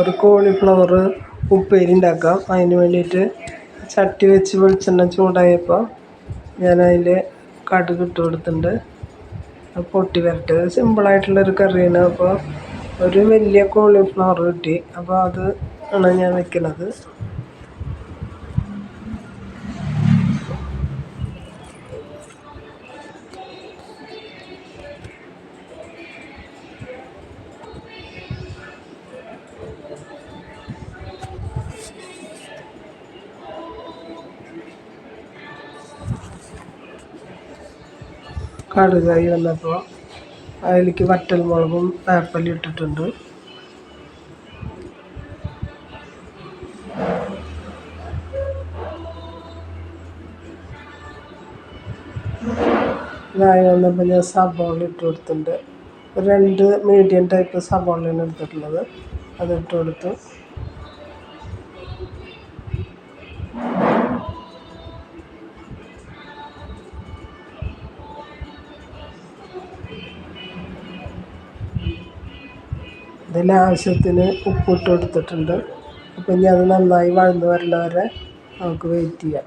ഒരു കോളിഫ്ലവർ ഉപ്പേരി ഉണ്ടാക്കാം. അതിന് വേണ്ടിയിട്ട് ചട്ടി വെച്ച് വെളിച്ചെണ്ണ ചൂടായപ്പോൾ ഞാൻ അതിൽ കടുക് ഇട്ട് കൊടുത്തിട്ടുണ്ട്. പൊട്ടി വരട്ടെ. സിമ്പിളായിട്ടുള്ളൊരു കറിയാണ്. അപ്പോൾ ഒരു വലിയ കോളിഫ്ലവർ കിട്ടി. അപ്പോൾ അത് ആണ് ഞാൻ വെക്കുന്നത് കടുകായി വന്നപ്പോൾ അതിലേക്ക് വറ്റൽമുളകും വേപ്പലും ഇട്ടിട്ടുണ്ട്. ഇതായി വന്നപ്പോൾ ഞാൻ സബോള ഇട്ട് കൊടുത്തിട്ടുണ്ട്. രണ്ട് മീഡിയം ടൈപ്പ് സബോളയാണ് എടുത്തിട്ടുള്ളത്. അത് ഇട്ട് കൊടുത്തു. ഇതിൽ ആവശ്യത്തിന് ഉപ്പിട്ട് കൊടുത്തിട്ടുണ്ട്. അപ്പം ഇനി അത് നന്നായി വഴന്ന് വരേണ്ട വരെ നമുക്ക് വെയിറ്റ് ചെയ്യാം.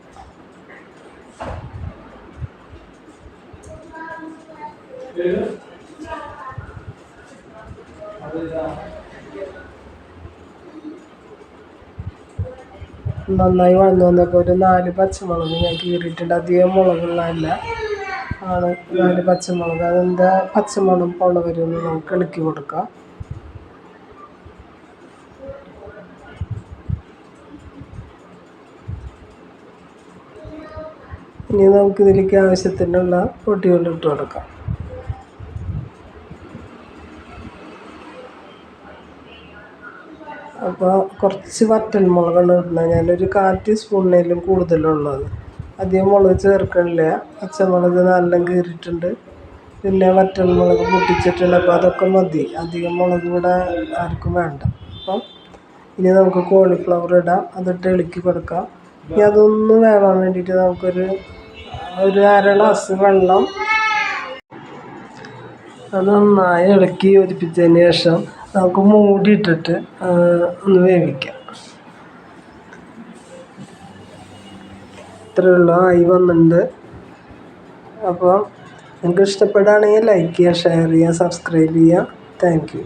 നന്നായി വഴന്ന് വന്നപ്പോൾ ഒരു നാല് പച്ചമുളക് ഞാൻ കീറിയിട്ടുണ്ട്. അധികം മുളകുള്ളതല്ല. ആണ് നാല് പച്ചമുളക്. അതിന്റെ പച്ചമണം പോണ നമുക്ക് ഇളക്കി കൊടുക്കാം. ഇനി നമുക്ക് ഇതിലേക്ക് ആവശ്യത്തിനുള്ള പൊടികൾ ഇട്ട് കൊടുക്കാം. അപ്പോൾ കുറച്ച് വറ്റൽ മുളകാണ് ഇടുന്നത്. ഞാനൊരു കാൽ ടീസ്പൂണിനേലും കൂടുതലുള്ളത്. അധികം മുളക് ചേർക്കണില്ല. പച്ചമുളക് നല്ല കീറിയിട്ടുണ്ട്. പിന്നെ വറ്റൽ മുളക് പൊട്ടിച്ചിട്ടുണ്ട്. അപ്പോൾ അതൊക്കെ മതി. അധികം മുളക് ഇവിടെ ആർക്കും വേണ്ട. അപ്പം ഇനി നമുക്ക് കോളിഫ്ലവർ ഇടാം. അതിട്ട് ഇളക്കി കൊടുക്കാം. ഇനി അതൊന്ന് വേവാൻ വേണ്ടിയിട്ട് നമുക്കൊരു ഒരു അര ഗ്ലാസ് വെള്ളം. അത് നന്നായി ഇളക്കി യോജിപ്പിച്ചതിന് ശേഷം നമുക്ക് മൂടിയിട്ടിട്ട് ഒന്ന് വേവിക്കാം. ഇത്രയേ ഉള്ളൂ ആയി വന്നിട്ടുണ്ട്. അപ്പോൾ നിങ്ങൾക്ക് ഇഷ്ടപ്പെടുകയാണെങ്കിൽ ലൈക്ക് ചെയ്യുക ഷെയർ ചെയ്യുക സബ്സ്ക്രൈബ് ചെയ്യുക. Thank you